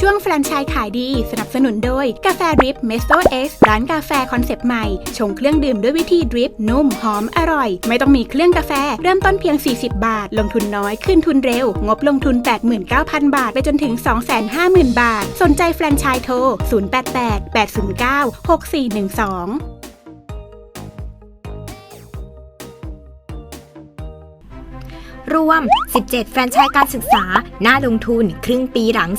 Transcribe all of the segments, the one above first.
ช่วงแฟรนไชส์ขายดีสนับสนุนโดย กาแฟดริปเมสโซเอสร้านกาแฟคอนเซปต์ใหม่ ชงเครื่องดื่มด้วยวิธีดริปนุ่ม หอม อร่อย ไม่ต้องมีเครื่องกาแฟ เริ่มต้นเพียง 40 บาท ลงทุนน้อย ขึ้นทุนเร็ว งบลงทุน 89,000 บาท ไปจนถึง 250,000 บาท สนใจแฟรนไชส์โทร 088 809 6412 รวม 17 แฟรนไชส์การศึกษา หน่าลงทุน ครึ่งปีหลัง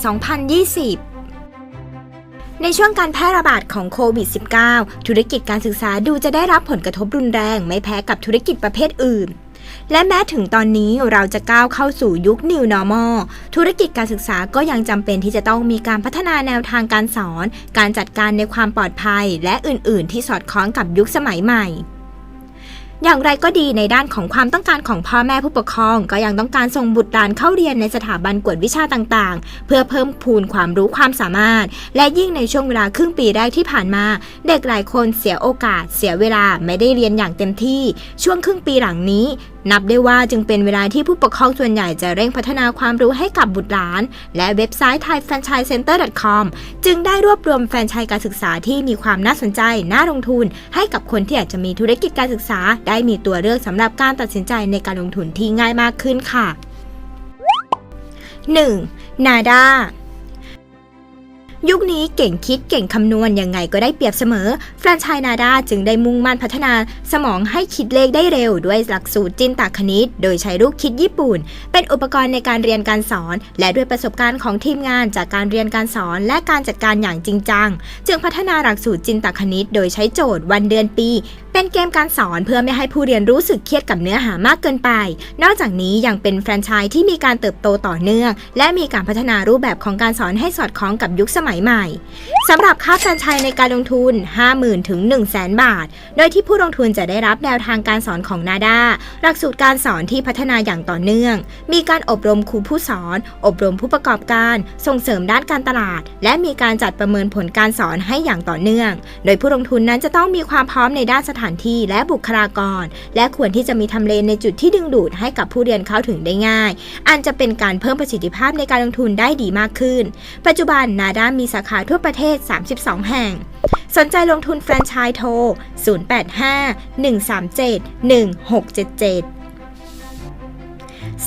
2020ในช่วงการแพร่ระบาดของโควิด -19 ธุรกิจการศึกษาดูจะได้รับผลกระทบรุนแรงไม่แพ้กับธุรกิจประเภทอื่น และแม้ถึงตอนนี้เราจะก้าวเข้าสู่ยุค New Normal ธุรกิจการศึกษาก็ยังจำเป็นที่จะต้องมีการพัฒนาแนวทางการสอน การจัดการในความปลอดภัย และอื่น ๆ ที่สอดคล้องกับยุคสมัยใหม่ อย่างไรก็ดีในด้านของความต้องการของพ่อแม่ผู้ปกครอง ก็ยังต้องการส่งบุตรหลานเข้าเรียนในสถาบันกวดวิชาต่างๆ เพื่อเพิ่มพูนความรู้ความสามารถ และยิ่งในช่วงเวลาครึ่งปีแรกที่ผ่านมา เด็กหลายคนเสียโอกาส เสียเวลาไม่ได้เรียนอย่างเต็มที่ ช่วงครึ่งปีหลังนี้ นับได้ว่าจึงเป็นเวลาที่ผู้ปกครองส่วนใหญ่จะเร่งพัฒนาความรู้ให้กับบุตรหลาน และเว็บไซต์ thaifranchisecenter.com จึงได้รวบรวมแฟรนไชส์การศึกษาที่มีความน่าสนใจ น่าลงทุน ให้กับคนที่อยากจะมีธุรกิจการศึกษา ได้มีตัวเลือกสำหรับการตัดสินใจในการลงทุนที่ง่ายมากขึ้นค่ะ 1. NADA ยุคนี้เก่งคิดเก่งคำนวณยังไงก็ได้เปรียบเสมอ แฟรนไชส์นาดาจึงได้มุ่งมั่นพัฒนาสมองให้คิดเลขได้เร็ว ด้วยหลักสูตรจินตคณิต โดยใช้ลูกคิดญี่ปุ่น เป็นอุปกรณ์ในการเรียนการสอน และด้วยประสบการณ์ของทีมงานจากการเรียนการสอนและการจัดการอย่างจริงจัง จึงพัฒนาหลักสูตรจินตคณิต โดยใช้โจทย์วันเดือนปี เป็นเกมการสอนเพื่อไม่ให้ผู้เรียนรู้สึกเครียดกับเนื้อหามากเกินไป นอกจากนี้ยังเป็นแฟรนไชส์ที่มีการเติบโตต่อเนื่อง และมีการพัฒนารูปแบบของการสอนให้สอดคล้องกับยุคสมัยใหม่สำหรับค่าแฟรนไชส์ในการลงทุน 50,000 ถึง 1 0 0 0 0 0 บาท โดยที่ผู้ลงทุนจะได้รับแนวทางการสอนของนาดาหลักสูตรการสอนที่พัฒนาอย่างต่อเนื่อง มีการอบรมครูผู้สอน อบรมผู้ประกอบการ ส่งเสริมด้านการตลาด และมีการจัดประเมินผลการสอนให้อย่างต่อเนื่อง โดยผู้ลงทุนนั้นจะต้องมีความพร้อมในด้านสถานที่และบุคลากร และควรที่จะมีทำเลในจุดที่ดึงดูดให้กับผู้เรียนเข้าถึงได้ง่าย อันจะเป็นการเพิ่มประสิทธิภาพในการลงทุนได้ดีมากขึ้น ปัจจุบันนาดามีสาขาทั่วประเทศ 32 แห่ง สนใจลงทุนแฟรนไชส์โทร 085 137 1677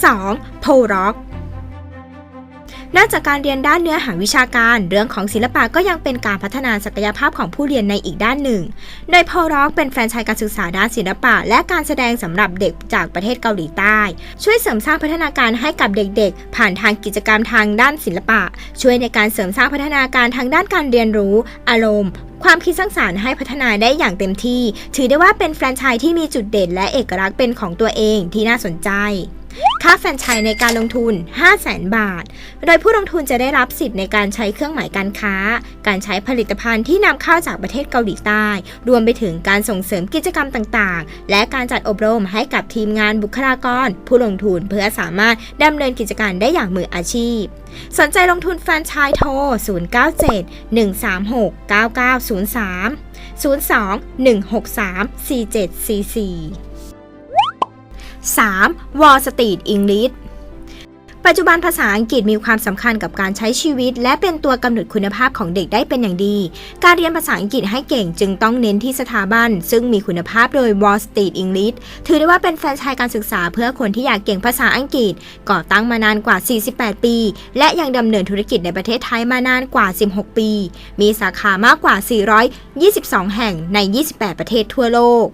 2. โพร็อก นอกจากการเรียนด้านเนื้อหาวิชาการ เรื่องของศิลปะก็ยังเป็นการพัฒนาศักยภาพของผู้เรียนในอีกด้านหนึ่ง โดยพอร็อกเป็นแฟรนไชส์การศึกษาด้านศิลปะ และการแสดงสำหรับเด็กจากประเทศเกาหลีใต้ ช่วยเสริมสร้างพัฒนาการให้กับเด็กๆ ผ่านทางกิจกรรมทางด้านศิลปะ ช่วยในการเสริมสร้างพัฒนาการทางด้านการเรียนรู้ อารมณ์ความคิดสร้างสารรค์ให้พัฒนาได้อย่างเต็มที่ ถือได้ว่าเป็นแฟรนไชส์ที่มีจุดเด่นและเอกลักษณ์เป็นของตัวเองที่น่าสนใจ ค่าแฟรนไชส์ในการลงทุน 5 0 0 0 0 0บาท โดยผู้ลงทุนจะได้รับสิทธิ์ในการใช้เครื่องหมายการค้า การใช้ผลิตภัณฑ์ที่นำเข้าจากประเทศเกาหลีใต้ รวมไปถึงการส่งเสริมกิจกรรมต่างๆ และการจัดอบรมให้กับทีมงานบุคลากร ผู้ลงทุนเพื่อสามารถดำเนินกิจการได้อย่างมืออาชีพ สนใจลงทุนแฟรนไชส์โทร 097 136 9903 02 163 4744 3. Wall Street English ปัจจุบันภาษาอังกฤษมีความสำคัญกับการใช้ชีวิต และเป็นตัวกำหนดคุณภาพของเด็กได้เป็นอย่างดี การเรียนภาษาอังกฤษให้เก่งจึงต้องเน้นที่สถาบัน ซึ่งมีคุณภาพโดย Wall Street English ถือได้ว่าเป็นแฟรนไชส์การศึกษาเพื่อคนที่อยากเก่งภาษาอังกฤษ ก่อตั้งมานานกว่า 48 ปี และยังดำเนินธุรกิจในประเทศไทยมานานกว่า 16 ปี มีสาขามากกว่า 422 แห่งใน 28 ประเทศทั่วโลก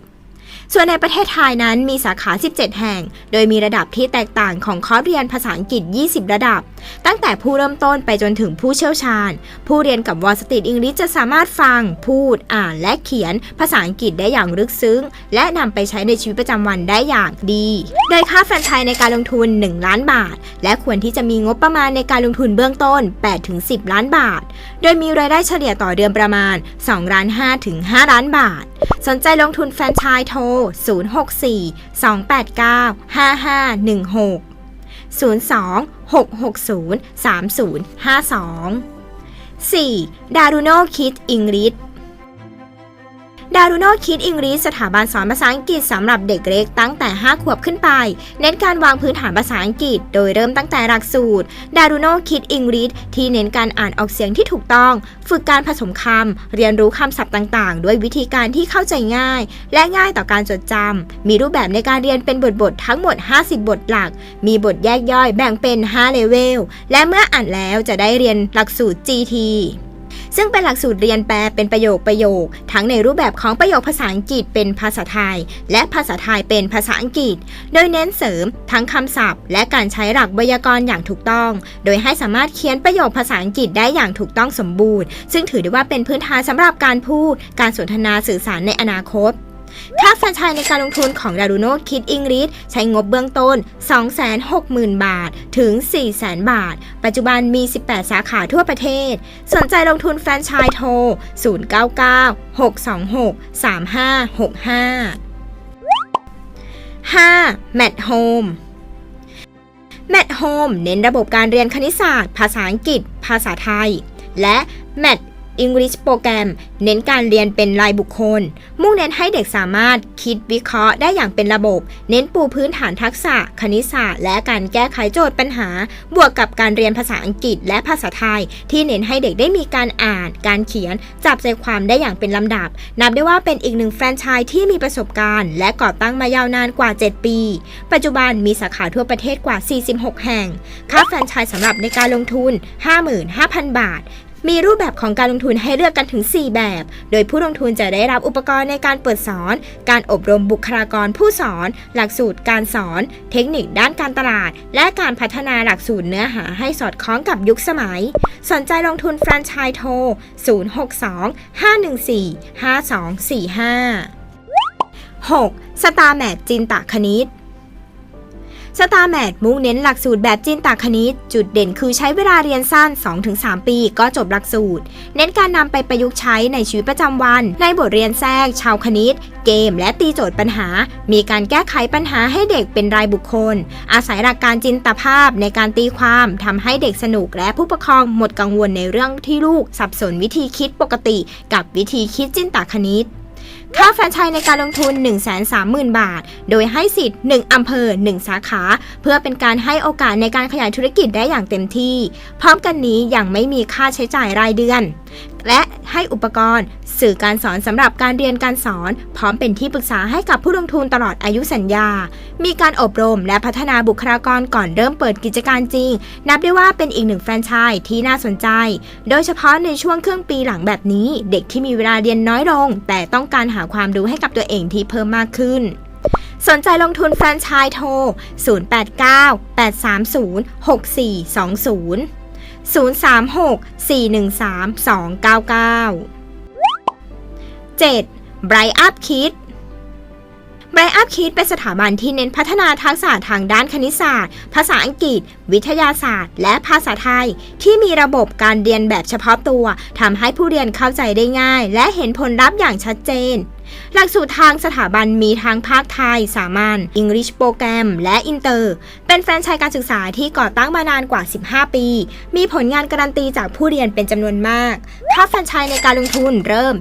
ส่วนในประเทศไทยนั้นมีสาขา 17 แห่ง โดยมีระดับที่แตกต่างของคอร์สเรียนภาษาอังกฤษ 20 ระดับ ตั้งแต่ผู้เริ่มต้นไปจนถึงผู้เชี่ยวชาญ ผู้เรียนกับวอสต e ี t อังกฤษจะสามารถฟัง พูด อ่าน และเขียนภาษาอังกฤษได้อย่างลึกซึ้ง และนำไปใช้ในชีวิตประจำวันได้อย่างดี โดยค่าแฟรนไชส์ในการลงทุน 1 ล้านบาท และควรที่จะมีงบประมาณในการลงทุนเบื้องต้น 8-10 ล้านบาท โดยมีรายได้เฉลี่ยต่อเดือนประมาณ2ล้าน5ถึง5ล้านบาท สนใจลงทุนแฟรนไชส์โทร064 289 5516 02 660 3052 4. ดารุโนคิดอิงลิช ดารุโนคิดอิงริสสถาบันสอนภาษาอังกฤษสำหรับเด็กเล็กตั้งแต่ 5 ขวบขึ้นไป เน้นการวางพื้นฐานภาษาอังกฤษ โดยเริ่มตั้งแต่หลักสูตรดารุโนคิดอิงริสที่เน้นการอ่านออกเสียงที่ถูกต้อง ฝึกการผสมคำ เรียนรู้คำศัพท์ต่างๆ ด้วยวิธีการที่เข้าใจง่าย และง่ายต่อการจดจำมีรูปแบบในการเรียนเป็นบทๆทั้งหมด 50 บทหลัก มีบทแยกย่อยแบ่งเป็น 5 เลเวลและเมื่ออ่านแล้วจะได้เรียนหลักสูตร GT ซึ่งเป็นหลักสูตรเรียนแปลเป็นประโยคประโยค ทั้งในรูปแบบของประโยคภาษาอังกฤษเป็นภาษาไทย และภาษาไทยเป็นภาษาอังกฤษ โดยเน้นเสริมทั้งคำศัพท์ และการใช้หลักไวยากรณ์อย่างถูกต้อง โดยให้สามารถเขียนประโยคภาษาอังกฤษได้อย่างถูกต้องสมบูรณ์ ซึ่งถือได้ว่าเป็นพื้นฐานสำหรับการพูด การสนทนาสื่อสารในอนาคต ค่าแฟรนไชส์ในการลงทุนของดารุโนคิดอิงริสใช้งบเบื้องต้น 260,000 บาทถึง 400,000 บาท ปัจจุบันมี 18 สาขาทั่วประเทศ สนใจลงทุนแฟรนไชส์โทร 099 626 3565 5. Mat Home Mat Home เน้นระบบการเรียนคณิตศาสตร์ ภาษาอังกฤษ ภาษาไทย และ Mat English โปรแกรม เน้นการเรียนเป็นรายบุคคล มุ่งเน้นให้เด็กสามารถคิดวิเคราะห์ได้อย่างเป็นระบบ เน้นปูพื้นฐานทักษะ คณิตศาสตร์ และการแก้ไขโจทย์ปัญหา บวกกับการเรียนภาษาอังกฤษและภาษาไทย ที่เน้นให้เด็กได้มีการอ่าน การเขียน จับใจความได้อย่างเป็นลำดับ นับได้ว่าเป็นอีกหนึ่งแฟรนไชส์ที่มีประสบการณ์ และก่อตั้งมายาวนานกว่า 7 ปี ปัจจุบันมีสาขาทั่วประเทศกว่า 46 แห่ง ค่าแฟรนไชส์สำหรับในการลงทุน 55,000 บาท มีรูปแบบของการลงทุนให้เลือกกันถึง 4 แบบ โดยผู้ลงทุนจะได้รับอุปกรณ์ในการเปิดสอน การอบรมบุคลากรผู้สอน หลักสูตรการสอน เทคนิคด้านการตลาด และการพัฒนาหลักสูตรเนื้อหาให้สอดคล้องกับยุคสมัย สนใจลงทุนแฟรนไชส์โทร 062 514 5245 6. สตาร์แมทจินตะคณิต สตาร์แมทมุ่งเน้นหลักสูตรแบบจินตคณิต จุดเด่นคือใช้เวลาเรียนสั้น 2-3 ปีก็จบหลักสูตร เน้นการนำไปประยุกต์ใช้ในชีวิตประจำวัน ในบทเรียนแทรก ชาวคณิต เกม และตีโจทย์ปัญหา มีการแก้ไขปัญหาให้เด็กเป็นรายบุคคล อาศัยหลักการจินตภาพในการตีความทำให้เด็กสนุกและผู้ปกครองหมดกังวลในเรื่องที่ลูก สับสนวิธีคิดปกติ กับวิธีคิดจินตคณิต ค่าแฟรนไชส์ในการลงทุน 130,000 บาท โดยให้สิทธิ์ 1 อำเภอ 1 สาขา เพื่อเป็นการให้โอกาสในการขยายธุรกิจได้อย่างเต็มที่ พร้อมกันนี้ยังไม่มีค่าใช้จ่ายรายเดือน และให้อุปกรณ์ สื่อการสอนสำหรับการเรียนการสอน พร้อมเป็นที่ปรึกษาให้กับผู้ลงทุนตลอดอายุสัญญา มีการอบรมและพัฒนาบุคลากรก่อนเริ่มเปิดกิจการจริง นับได้ว่าเป็นอีกหนึ่งแฟรนไชส์ที่น่าสนใจ โดยเฉพาะในช่วงครึ่งปีหลังแบบนี้ เด็กที่มีเวลาเรียนน้อยลง แต่ต้องการหาความรู้ให้กับตัวเองที่เพิ่มมากขึ้นสนใจลงทุนแฟรนไชส์โทร 089 830 6420 036 413 299 7. Bright Up Kid Bright Up Kid เป็นสถาบันที่เน้นพัฒนาทักษะทางด้านคณิตศาสตร์ ภาษาอังกฤษ วิทยาศาสตร์ และภาษาไทย ที่มีระบบการเรียนแบบเฉพาะตัวทำให้ผู้เรียนเข้าใจได้ง่าย และเห็นผลลัพธ์อย่างชัดเจน หลักสูตรทางสถาบันมีทั้งภาคไทย สามัญ English โปรแกรม และอินเตอร์ เป็นแฟรนไชส์การศึกษาที่ก่อตั้งมานานกว่า 15 ปี มีผลงานการันตีจากผู้เรียนเป็นจำนวนมาก ค่าแฟรนไชส์ในการลงทุนเริ่ม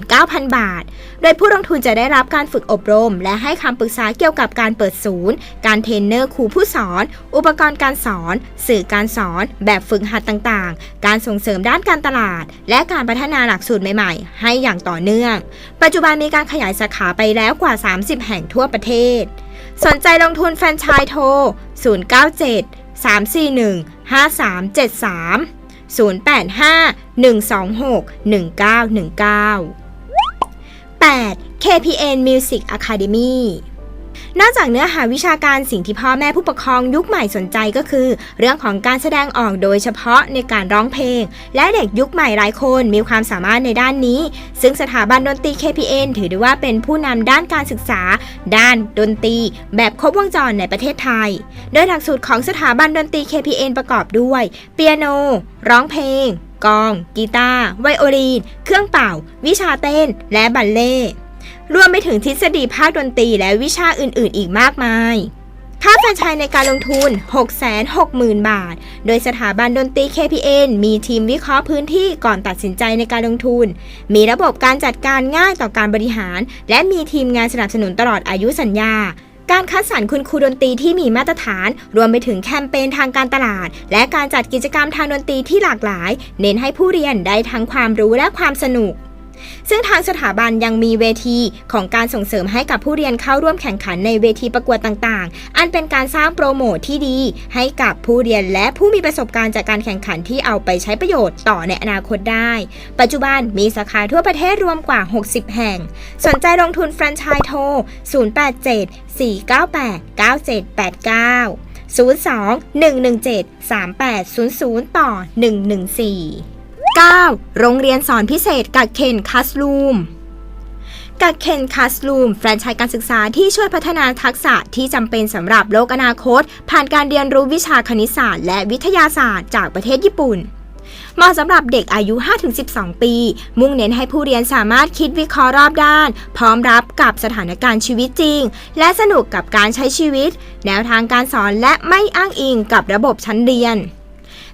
79,000 บาท โดยผู้ลงทุนจะได้รับการฝึกอบรม และให้คำปรึกษาเกี่ยวกับการเปิดศูนย์ การเทรนเนอร์ครูผู้สอน อุปกรณ์การสอน สื่อการสอน แบบฝึกหัดต่างๆ การส่งเสริมด้านการตลาด และการพัฒนาหลักสูตรใหม่ ๆ ให้อย่างต่อเนื่อง ปัจจุบันมีีการขยายสาขาไปแล้วกว่า 30 แห่งทั่วประเทศ สนใจลงทุนแฟรนไชส์โทร 097 341 5373 085 126 1919 8. KPN Music Academy นอกจากเนื้อหาวิชาการสิ่งที่พ่อแม่ผู้ปกครองยุคใหม่สนใจก็คือ เรื่องของการแสดงออกโดยเฉพาะในการร้องเพลง และเด็กยุคใหม่หลายคนมีความสามารถในด้านนี้ ซึ่งสถาบันดนตรี KPN ถือได้ว่าเป็นผู้นำด้านการศึกษา ด้านดนตรี แบบครบวงจรในประเทศไทย โดยหลักสูตรของสถาบันดนตรี KPN ประกอบด้วย เปียโน ร้องเพลง กอง กีตาร์ ไวโอลิน เครื่องเป่า วิชาเต้น และบัลเล่ รวมไปถึงทฤษฎีภาคดนตรีและวิชาอื่นๆ อีกมากมาย ค่าแฟรนไชส์ในการลงทุน 660,000 บาท โดยสถาบันดนตรี KPN มีทีมวิเคราะห์พื้นที่ก่อนตัดสินใจในการลงทุน มีระบบการจัดการง่ายต่อการบริหาร และมีทีมงานสนับสนุนตลอดอายุสัญญาการคัดสรรคุณครูดนตรีที่มีมาตรฐาน รวมไปถึงแคมเปญทางการตลาด และการจัดกิจกรรมทางดนตรีที่หลากหลาย เน้นให้ผู้เรียนได้ทั้งความรู้และความสนุก ซึ่งทางสถาบันยังมีเวทีของการส่งเสริมให้กับผู้เรียนเข้าร่วมแข่งขันในเวทีประกวดต่างๆ อันเป็นการสร้างโปรโมทที่ดี ให้กับผู้เรียนและผู้มีประสบการณ์จากการแข่งขันที่เอาไปใช้ประโยชน์ต่อในอนาคตได้ ปัจจุบันมีสาขาทั่วประเทศรวมกว่า 60 แห่ง สนใจลงทุนแฟรนไชส์โทร 087 498 9789 02 117 3800 ต่อ 114 9. โรงเรียนสอนพิเศษกักเคนคัสลูมกักเคนคัสลูมแฟรนไชส์การศึกษาที่ช่วยพัฒนาทักษะที่จำเป็นสำหรับโลกอนาคต ผ่านการเรียนรู้วิชาคณิตศาสตร์และวิทยาศาสตร์จากประเทศญี่ปุ่นเหมาะสำหรับเด็กอายุ 5-12 ปี มุ่งเน้นให้ผู้เรียนสามารถคิดวิเคราะห์รอบด้าน พร้อมรับกับสถานการณ์ชีวิตจริง และสนุกกับการใช้ชีวิต แนวทางการสอนและไม่อ้างอิงกับระบบชั้นเรียน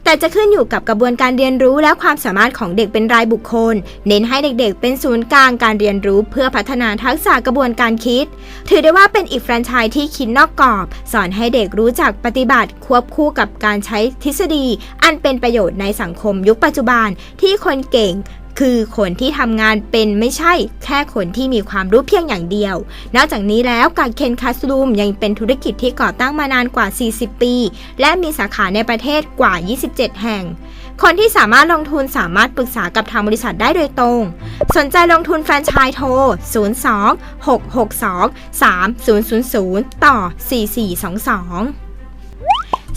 แต่จะขึ้นอยู่กับกระบวนการเรียนรู้และความสามารถของเด็กเป็นรายบุคคล เน้นให้เด็กๆ เป็นศูนย์กลางการเรียนรู้เพื่อพัฒนาทักษะกระบวนการคิด ถือได้ว่าเป็นอีกแฟรนไชส์ที่คิดนอกกรอบ สอนให้เด็กรู้จักปฏิบัติ ควบคู่กับการใช้ทฤษฎี อันเป็นประโยชน์ในสังคมยุคปัจจุบันที่คนเก่ง คือคนที่ทำงานเป็นไม่ใช่แค่คนที่มีความรู้เพียงอย่างเดียว นอกจากนี้แล้วการเคนคัสลูมยังเป็นธุรกิจที่ก่อตั้งมานานกว่า 40 ปี และมีสาขาในประเทศกว่า 27 แห่ง คนที่สามารถลงทุนสามารถปรึกษากับทางบริษัทได้โดยตรง สนใจลงทุนแฟรนไชส์โทร 02 662 3000 ต่อ 4422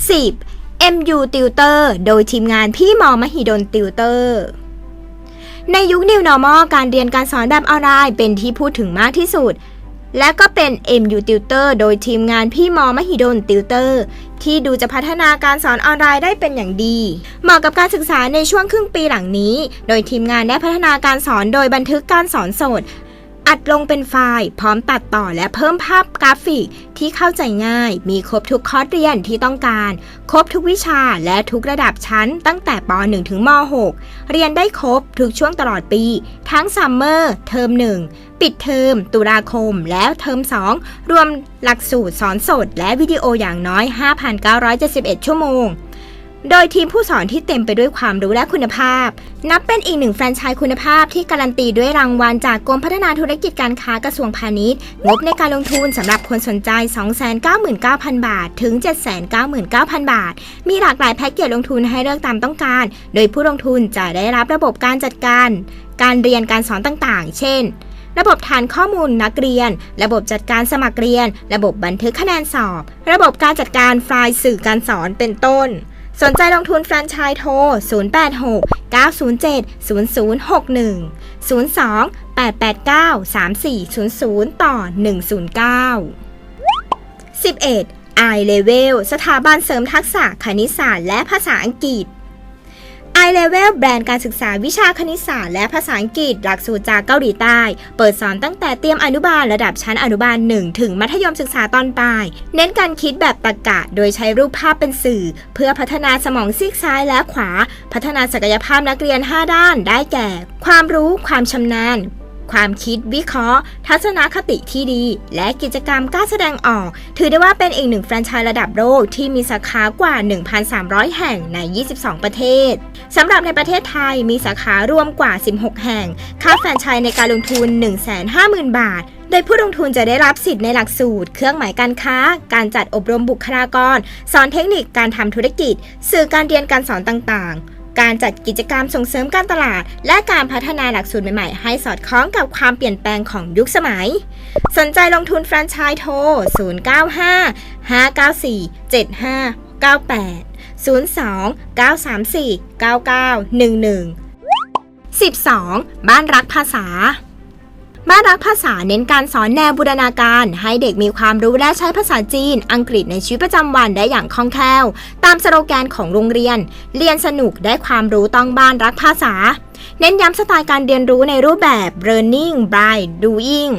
10. MU Tutor โดยทีมงานพี่มอมหิดลติวเตอร์ ในยุค New Normal การเรียนการสอนแบบออนไลน์เป็นที่พูดถึงมากที่สุด และก็เป็น MU Tutor โดยทีมงานพี่มอมหิดลติวเตอร์ที่ดูจะพัฒนาการสอนออนไลน์ได้เป็นอย่างดี เหมาะกับการศึกษาในช่วงครึ่งปีหลังนี้ โดยทีมงานได้พัฒนาการสอนโดยบันทึกการสอนสด อัดลงเป็นไฟล์พร้อมตัดต่อและเพิ่มภาพกราฟิกที่เข้าใจง่าย มีครบทุกคอร์สเรียนที่ต้องการ ครบทุกวิชาและทุกระดับชั้นตั้งแต่ป .1 ถึงม .6 เรียนได้ครบทุกช่วงตลอดปี ทั้งซัมเมอร์เทอม1 ปิดเทอม ตุลาคม แล้วเทอม 2 รวมหลักสูตรสอนสด และวิดีโออย่างน้อย 5,971 ชั่วโมง โดยทีมผู้สอนที่เต็มไปด้วยความรู้และคุณภาพ นับเป็นอีกหนึ่งแฟรนไชส์คุณภาพที่การันตีด้วยรางวัลจากกรมพัฒนาธุรกิจการค้ากระทรวงพาณิชย์ งบในการลงทุนสำหรับคนสนใจ 299,000 บาท ถึง 799,000 บาท มีหลากหลายแพ็กเกจลงทุนให้เลือกตามต้องการ โดยผู้ลงทุนจะได้รับระบบการจัดการ การเรียนการสอนต่างๆ เช่นระบบฐานข้อมูลนักเรียน ระบบจัดการสมัครเรียน ระบบบันทึกคะแนนสอบ ระบบการจัดการไฟล์สื่อการสอนเป็นต้น สนใจลงทุนแฟรนไชส์โทร 086 907 0061 02 889 3400 ต่อ 109 11 i Level สถาบันเสริมทักษะคณิตศาสตร์และภาษาอังกฤษ i Level แบรนด์การศึกษาวิชาคณิตศาสตร์และภาษาอังกฤษ หลักสูตรจากเกาหลีใต้ เปิดสอนตั้งแต่เตรียมอนุบาลระดับชั้นอนุบาล 1 ถึงมัธยมศึกษาตอนปลาย เน้นการคิดแบบตรรกะ โดยใช้รูปภาพเป็นสื่อ เพื่อพัฒนาสมองซีกซ้ายและขวา พัฒนาศักยภาพนักเรียน 5 ด้านได้แก่ ความรู้ ความชำนาญ ความคิดวิเคราะห์ ทัศนคติที่ดี และกิจกรรมกล้าแสดงออก ถือได้ว่าเป็นอีกหนึ่งแฟรนไชส์ระดับโลกที่มีสาขากว่า 1,300 แห่งใน 22 ประเทศสำหรับในประเทศไทยมีสาขารวมกว่า 16 แห่ง ค่าแฟรนไชส์ในการลงทุน 150,000 บาทโดยผู้ลงทุนจะได้รับสิทธิ์ในหลักสูตร เครื่องหมายการค้า การจัดอบรมบุคลากร สอนเทคนิคการทำธุรกิจ สื่อการเรียนการสอนต่างๆ การจัดกิจกรรมส่งเสริมการตลาด และการพัฒนาหลักสูตรใหม่ๆ ให้สอดคล้องกับความเปลี่ยนแปลงของยุคสมัย สนใจลงทุนแฟรนไชส์โทร 095 594 7598 02 934 9911 12. บ้านรักภาษา บ้านรักภาษาเน้นการสอนแนวบูรณาการ ให้เด็กมีความรู้และใช้ภาษาจีน อังกฤษในชีวิตประจำวันได้อย่างคล่องแคล่ว ตามสโลแกนของโรงเรียน เรียนสนุกได้ความรู้ต้องบ้านรักภาษา เน้นย้ำสไตล์การเรียนรู้ในรูปแบบ learning by doing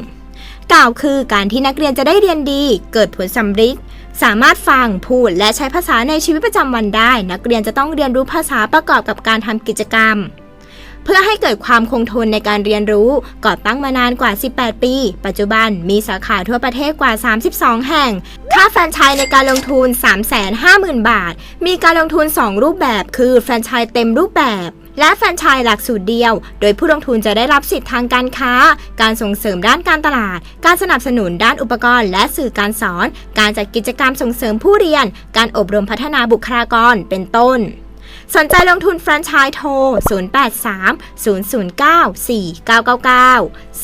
กล่าวคือการที่นักเรียนจะได้เรียนดี เกิดผลสำเร็จสามารถฟัง พูด และใช้ภาษาในชีวิตประจำวันได้ นักเรียนจะต้องเรียนรู้ภาษาประกอบกับการทำกิจกรรม เพื่อให้เกิดความคงทนในการเรียนรู้ ก่อตั้งมานานกว่า 18 ปี ปัจจุบันมีสาขาทั่วประเทศกว่า 32 แห่ง ค่าแฟรนไชส์ในการลงทุน 350,000 บาท มีการลงทุน 2 รูปแบบ คือแฟรนไชส์เต็มรูปแบบและแฟรนไชส์หลักสูตรเดียว โดยผู้ลงทุนจะได้รับสิทธิ์ทางการค้า การส่งเสริมด้านการตลาด การสนับสนุนด้านอุปกรณ์ และสื่อการสอน การจัดกิจกรรมส่งเสริมผู้เรียน การอบรมพัฒนาบุคลากร เป็นต้น สนใจลงทุนแฟรนไชส์โทร 083 009 4999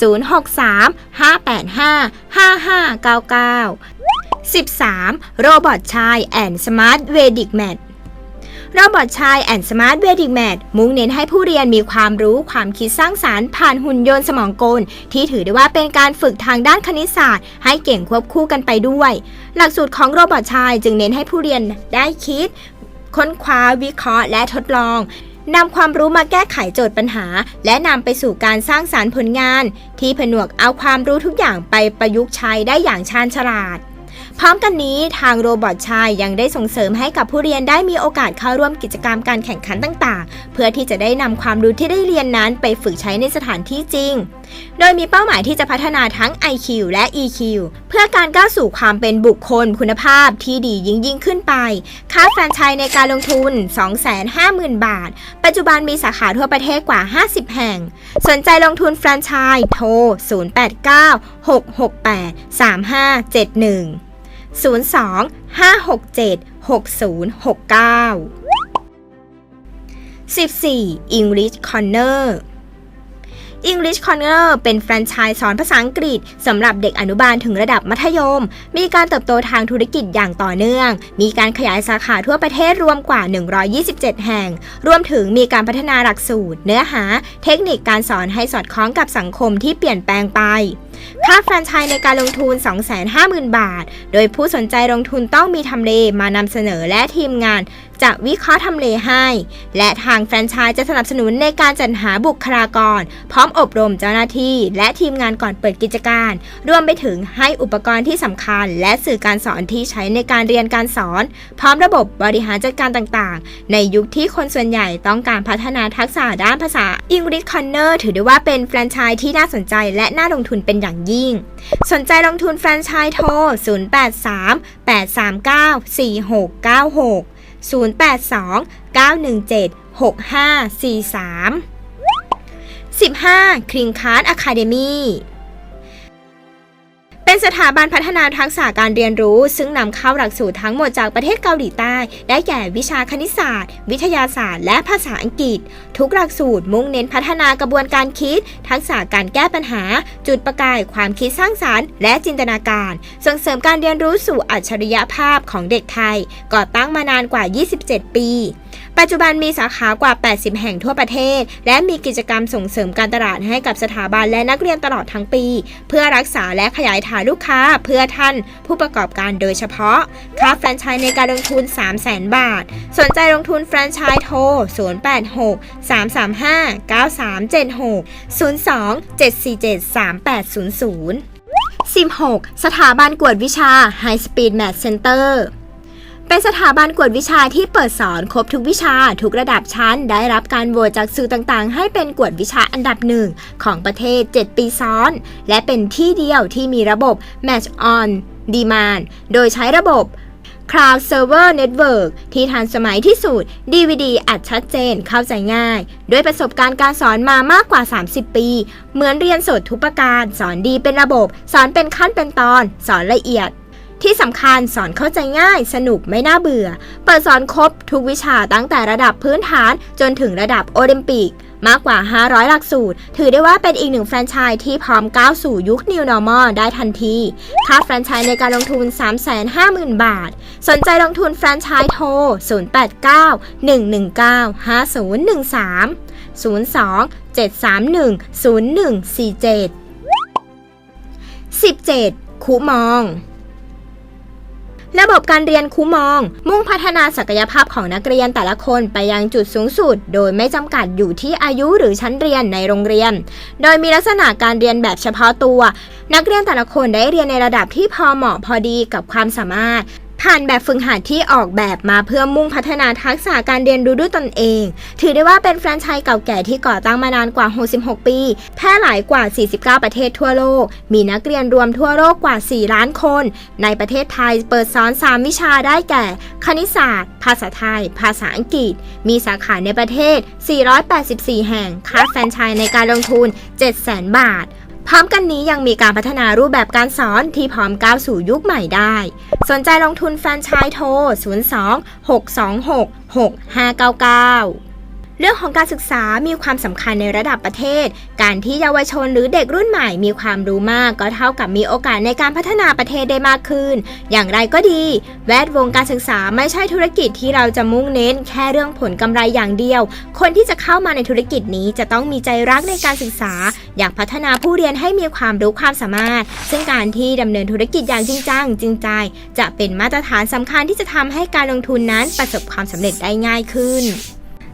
063 585 5599 13. โรบอทชายแอนสมาร์ทเวดิกแมทโรบอทชายแอนสมาร์ทเวดิกแมทมุ่งเน้นให้ผู้เรียนมีความรู้ความคิดสร้างสารรค์ผ่านหุ่นยนต์สมองกล ที่ถือได้ว่าเป็นการฝึกทางด้านคณิตศาสตร์ ให้เก่งควบคู่กันไปด้วย หลักสูตรของโรบอทชายจึงเน้นให้ผู้เรียนได้คิด ค้นคว้าวิเคราะห์และทดลองนำความรู้มาแก้ไขโจทย์ปัญหา และนำไปสู่การสร้างสารรค์ผลงาน ที่ผนวกเอาความรู้ทุกอย่างไปประยุกต์ใช้ได้อย่างชาญฉลาด พร้อมกันนี้ทางโรบอทชายยังได้ส่งเสริมให้กับผู้เรียนได้มีโอกาสเข้าร่วมกิจกรรมการแข่งขันต่างๆ เพื่อที่จะได้นำความรู้ที่ได้เรียนนั้นไปฝึกใช้ในสถานที่จริง โดยมีเป้าหมายที่จะพัฒนาทั้ง IQ และ EQ เพื่อการก้าวสู่ความเป็นบุคคลคุณภาพที่ดียิ่งยิ่งขึ้นไป ค่าแฟรนไชส์ในการลงทุน 250,000 บาท ปัจจุบันมีสาขาทั่วประเทศกว่า 50 แห่ง สนใจลงทุนแฟรนไชส์โทร 089 668 3571 02 567 6069 14. English Corner English Corner เป็นแฟรนไชส์สอนภาษาอังกฤษสำหรับเด็กอนุบาลถึงระดับมัธยม มีการเติบโตทางธุรกิจอย่างต่อเนื่อง มีการขยายสาขาทั่วประเทศรวมกว่า 127 แห่ง รวมถึงมีการพัฒนาหลักสูตร เนื้อหา เทคนิคการสอนให้สอดคล้องกับสังคมที่เปลี่ยนแปลงไป ค่าแฟรนไชส์ในการลงทุน 250,000 บาท โดยผู้สนใจลงทุนต้องมีทำเลมานำเสนอและทีมงาน จะวิเคราะห์ทำเลให้ และทางแฟรนไชส์จะสนับสนุนในการจัดหาบุคลากร พร้อมอบรมเจ้าหน้าที่ และทีมงานก่อนเปิดกิจการ รวมไปถึงให้อุปกรณ์ที่สำคัญ และสื่อการสอนที่ใช้ในการเรียนการสอน พร้อมระบบบริหารจัดการต่างๆ ในยุคที่คนส่วนใหญ่ต้องการพัฒนาทักษะด้านภาษา English Corner ถือได้ว่าเป็นแฟรนไชส์ที่น่าสนใจและน่าลงทุนเป็นอย่างยิ่ง สนใจลงทุนแฟรนไชส์โทร 083 839 4696 082 917 6543 15. คริงคาร์ดอะคาเดมีเป็นสถาบันพัฒนาทักษะการเรียนรู้ ซึ่งนำเข้าหลักสูตรทั้งหมดจากประเทศเกาหลีใต้ ได้แก่วิชาคณิตศาสตร์ วิทยาศาสตร์ และภาษาอังกฤษ ทุกหลักสูตรมุ่งเน้นพัฒนากระบวนการคิด ทักษะการแก้ปัญหา จุดประกายความคิดสร้างสารรค์ และจินตนาการ ส่งเสริมการเรียนรู้สู่อัจฉริยภาพของเด็กไทย ก่อตั้งมานานกว่า 27 ปี ปัจจุบันมีสาขากว่า 80 แห่งทั่วประเทศ และมีกิจกรรมส่งเสริมการตลาดให้กับสถาบันและนักเรียนตลอดทั้งปี เพื่อรักษาและขยายฐานลูกค้า เพื่อท่าน ผู้ประกอบการโดยเฉพาะ ค่าแฟรนไชส์ในการลงทุน 3 0 0 0 0 0 บาท สนใจลงทุนแฟรนไชส์โทร 086 335 9376 02 747 3800 16. สถาบันกวดวิชา High Speed Math Center เป็นสถาบันกวดวิชาที่เปิดสอนครบทุกวิชาทุกระดับชั้น ได้รับการโหวตจากสื่อต่างๆ ให้เป็นกวดวิชาอันดับหนึ่งของประเทศ 7 ปีซ้อน และเป็นที่เดียวที่มีระบบ Match on Demand โดยใช้ระบบ Cloud Server Network ที่ทันสมัยที่สุด DVD อัดชัดเจนเข้าใจง่าย ด้วยประสบการณ์การสอนมามากกว่า 30 ปี เหมือนเรียนสดทุกประการ สอนดีเป็นระบบ สอนเป็นขั้นเป็นตอน สอนละเอียดที่สำคัญสอนเข้าใจง่าย สนุกไม่น่าเบื่อ เปิดสอนครบทุกวิชาตั้งแต่ระดับพื้นฐานจนถึงระดับโอลิมปิก มากกว่า 500 หลักสูตร ถือได้ว่าเป็นอีกหนึ่งแฟรนไชส์ที่พร้อมก้าวสู่ยุค New Normal ได้ทันที ค่าแฟรนไชส์ในการลงทุน 350,000 บาท สนใจลงทุนแฟรนไชส์โทร 089 119 5013 02 731 0147 17. คูมอง ระบบการเรียนคูมอง มุ่งพัฒนาศักยภาพของนักเรียนแต่ละคนไปยังจุดสูงสุด โดยไม่จำกัดอยู่ที่อายุหรือชั้นเรียนในโรงเรียน โดยมีลักษณะการเรียนแบบเฉพาะตัว นักเรียนแต่ละคนได้เรียนในระดับที่พอเหมาะพอดีกับความสามารถ ผ่านแบบฝึกหัดที่ออกแบบมาเพื่อมุ่งพัฒนาทักษะการเรียนรู้ด้วยตนเอง ถือได้ว่าเป็นแฟรนไชส์เก่าแก่ที่ก่อตั้งมานานกว่า 66 ปี แพร่หลายกว่า 49 ประเทศทั่วโลก มีนักเรียนรวมทั่วโลกกว่า 4 ล้านคน ในประเทศไทยเปิดสอน 3 วิชาได้แก่ คณิตศาสตร์ ภาษาไทย ภาษาอังกฤษ มีสาขาในประเทศ 484 แห่ง ค่าแฟรนไชส์ในการลงทุน 700,000 บาท พร้อมกันนี้ยังมีการพัฒนารูปแบบการสอนที่พร้อมก้าวสู่ยุคใหม่ได้ สนใจลงทุนแฟรนไชส์โทร 02 626 6599 เรื่องของการศึกษามีความสำคัญในระดับประเทศ การที่เยาวชนหรือเด็กรุ่นใหม่มีความรู้มาก ก็เท่ากับมีโอกาสในการพัฒนาประเทศได้มากขึ้น อย่างไรก็ดี แวดวงการศึกษาไม่ใช่ธุรกิจที่เราจะมุ่งเน้น แค่เรื่องผลกำไรอย่างเดียว คนที่จะเข้ามาในธุรกิจนี้จะต้องมีใจรักในการศึกษา อยากพัฒนาผู้เรียนให้มีความรู้ความสามารถ ซึ่งการที่ดำเนินธุรกิจอย่างจริงจังจริงใจ จะเป็นมาตรฐานสำคัญที่จะทำให้การลงทุนนั้นประสบความสำเร็จได้ง่ายขึ้น